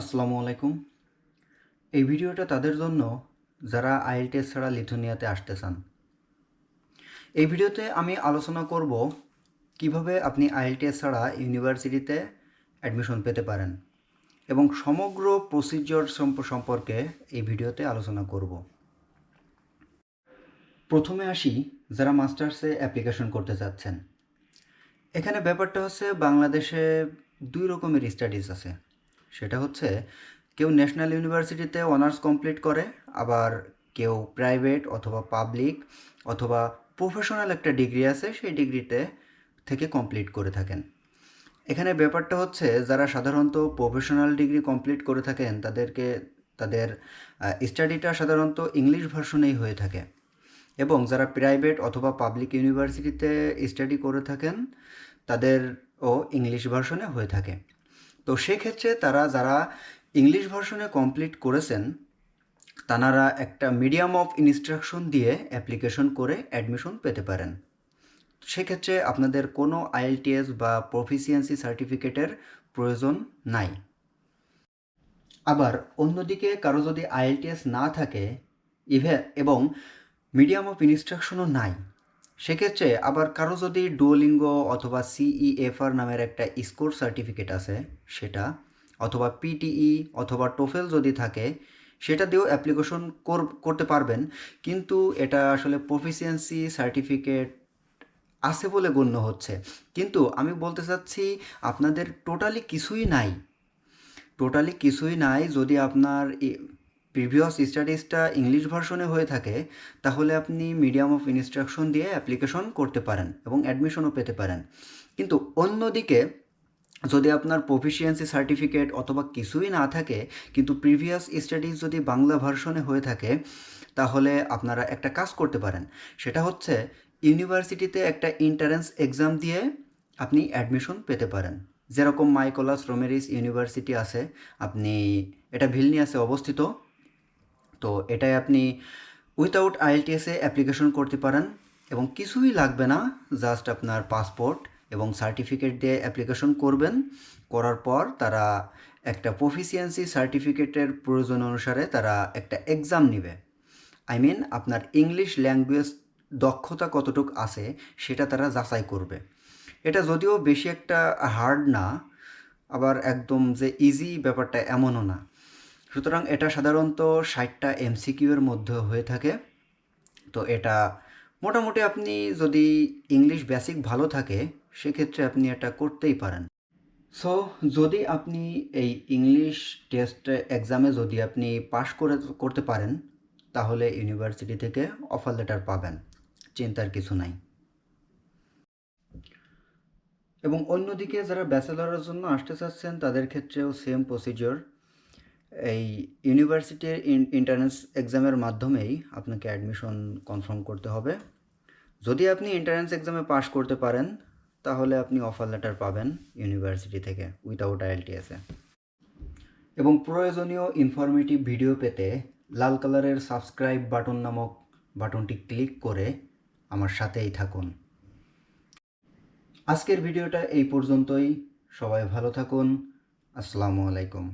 আসসালামু আলাইকুম। এই ভিডিওটা তাদের জন্য যারা আইএলটিএস ছাড়া লিথুনিয়াতে আসতে চান। এই ভিডিওতে আমি আলোচনা করব কীভাবে আপনি আইএলটিএস ছাড়া ইউনিভার্সিটিতে অ্যাডমিশন পেতে পারেন এবং সমগ্র প্রসিজিওর সম্পর্কে এই ভিডিওতে আলোচনা করব। প্রথমে আসি যারা মাস্টার্সে অ্যাপ্লিকেশন করতে চাচ্ছেন। এখানে ব্যাপারটা হচ্ছে বাংলাদেশে দুই রকমের স্টাডিজ আছে। সেটা হচ্ছে কেউ ন্যাশনাল ইউনিভার্সিটিতে অনার্স কমপ্লিট করে, আবার কেউ প্রাইভেট অথবা পাবলিক অথবা প্রফেশনাল একটা ডিগ্রি আছে, সেই ডিগ্রিতে থেকে কমপ্লিট করে থাকেন। এখানে ব্যাপারটা হচ্ছে যারা সাধারণত প্রফেশনাল ডিগ্রি কমপ্লিট করে থাকেন, তাদেরকে, তাদের স্টাডিটা সাধারণত ইংলিশ ভার্সনেই হয়ে থাকে। এবং যারা প্রাইভেট অথবা পাবলিক ইউনিভার্সিটিতে স্টাডি করে থাকেন, তাদেরও ইংলিশ ভার্সনে হয়ে থাকে। তো সেক্ষেত্রে তারা যারা ইংলিশ ভার্সনে কমপ্লিট করেছেন, তানারা একটা মিডিয়াম অফ ইনস্ট্রাকশন দিয়ে অ্যাপ্লিকেশন করে অ্যাডমিশন পেতে পারেন। সেক্ষেত্রে আপনাদের কোনো আইএলটিএস বা প্রফিসিয়েন্সি সার্টিফিকেটের প্রয়োজন নাই। আবার অন্যদিকে কারও যদি আইএলটিএস না থাকে ইভে এবং মিডিয়াম অফ ইনস্ট্রাকশনও নাই সেক্ষেত্রে আবার কারও যদি ডুয়োলিঙ্গ অথবা সিইএফআর নামের একটা স্কোর সার্টিফিকেট আছে, সেটা, অথবা পিটিই অথবা টোফেল যদি থাকে, সেটা দিয়েও অ্যাপ্লিকেশন করতে পারবেন। কিন্তু এটা আসলে প্রফিসিয়েন্সি সার্টিফিকেট আছে বলে গণ্য হচ্ছে। কিন্তু আমি বলতে চাচ্ছি, আপনাদের টোটালি কিছুই নাই। টোটালি কিছুই নাই যদি আপনার প্রিভিয়াস স্টাডিজটা ইংলিশ ভার্সনে হয়ে থাকে, তাহলে আপনি মিডিয়াম অফ ইনস্ট্রাকশন দিয়ে অ্যাপ্লিকেশন করতে পারেন এবং অ্যাডমিশনও পেতে পারেন। কিন্তু অন্যদিকে, যদি আপনার প্রফিসিয়েন্সি সার্টিফিকেট অথবা কিছুই না থাকে, কিন্তু প্রিভিয়াস স্টাডিজ যদি বাংলা ভার্সনে হয়ে থাকে, তাহলে আপনারা একটা কাজ করতে পারেন। সেটা হচ্ছে ইউনিভার্সিটিতে একটা ইন্টারেন্স এক্সাম দিয়ে আপনি অ্যাডমিশন পেতে পারেন। যেরকম মাইকোলাস রোমেরিস ইউনিভার্সিটি আছে, আপনি, এটা ভিলনিয়াসে অবস্থিত। তো এটাই আপনি উইথাউট আইএলটিএসে অ্যাপ্লিকেশন করতে পারেন এবং কিছুই লাগবে না জাস্ট আপনার পাসপোর্ট এবং সার্টিফিকেট দিয়ে অ্যাপ্লিকেশন করবেন। করার পর তারা একটা প্রফিসিয়েন্সি সার্টিফিকেটের প্রয়োজন অনুসারে তারা একটা এক্সাম নেবে। আই মিন আপনার ইংলিশ ল্যাঙ্গুয়েজ দক্ষতা কতটুক আছে সেটা তারা যাচাই করবে। এটা যদিও বেশি একটা হার্ড না, আবার একদম যে ইজি ব্যাপারটা এমনও না। সুতরাং এটা সাধারণত ষাটটা এমসিকিউ এর মধ্যে হয়ে থাকে। তো এটা মোটামুটি আপনি যদি ইংলিশ বেসিক ভালো থাকে, সেক্ষেত্রে আপনি এটা করতেই পারেন। সো, যদি আপনি এই ইংলিশ টেস্ট এক্সামে যদি আপনি পাশ করে করতে পারেন, তাহলে ইউনিভার্সিটি থেকে অফার লেটার পাবেন। চিন্তার কিছু নাই। এবং অন্যদিকে যারা ব্যাচেলারের জন্য আসতে চাচ্ছেন, তাদের ক্ষেত্রেও সেম প্রসিজিওর এই ইউনিভার্সিটির এন্ট্রান্স এক্সামের মাধ্যমেই আপনাকে অ্যাডমিশন কনফার্ম করতে হবে। যদি আপনি এন্ট্রান্স এক্সামে পাশ করতে পারেন, তাহলে আপনি অফার লেটার পাবেন ইউনিভার্সিটি থেকে উইথাউট আইএলটিএসে এবং প্রয়োজনীয় ইনফরমেটিভ ভিডিও পেতে লাল কালারের সাবস্ক্রাইব বাটন নামক বাটনটি ক্লিক করে আমার সাথেই থাকুন। আজকের ভিডিওটা এই পর্যন্তই। সবাই ভালো থাকুন। আসসালামু আলাইকুম।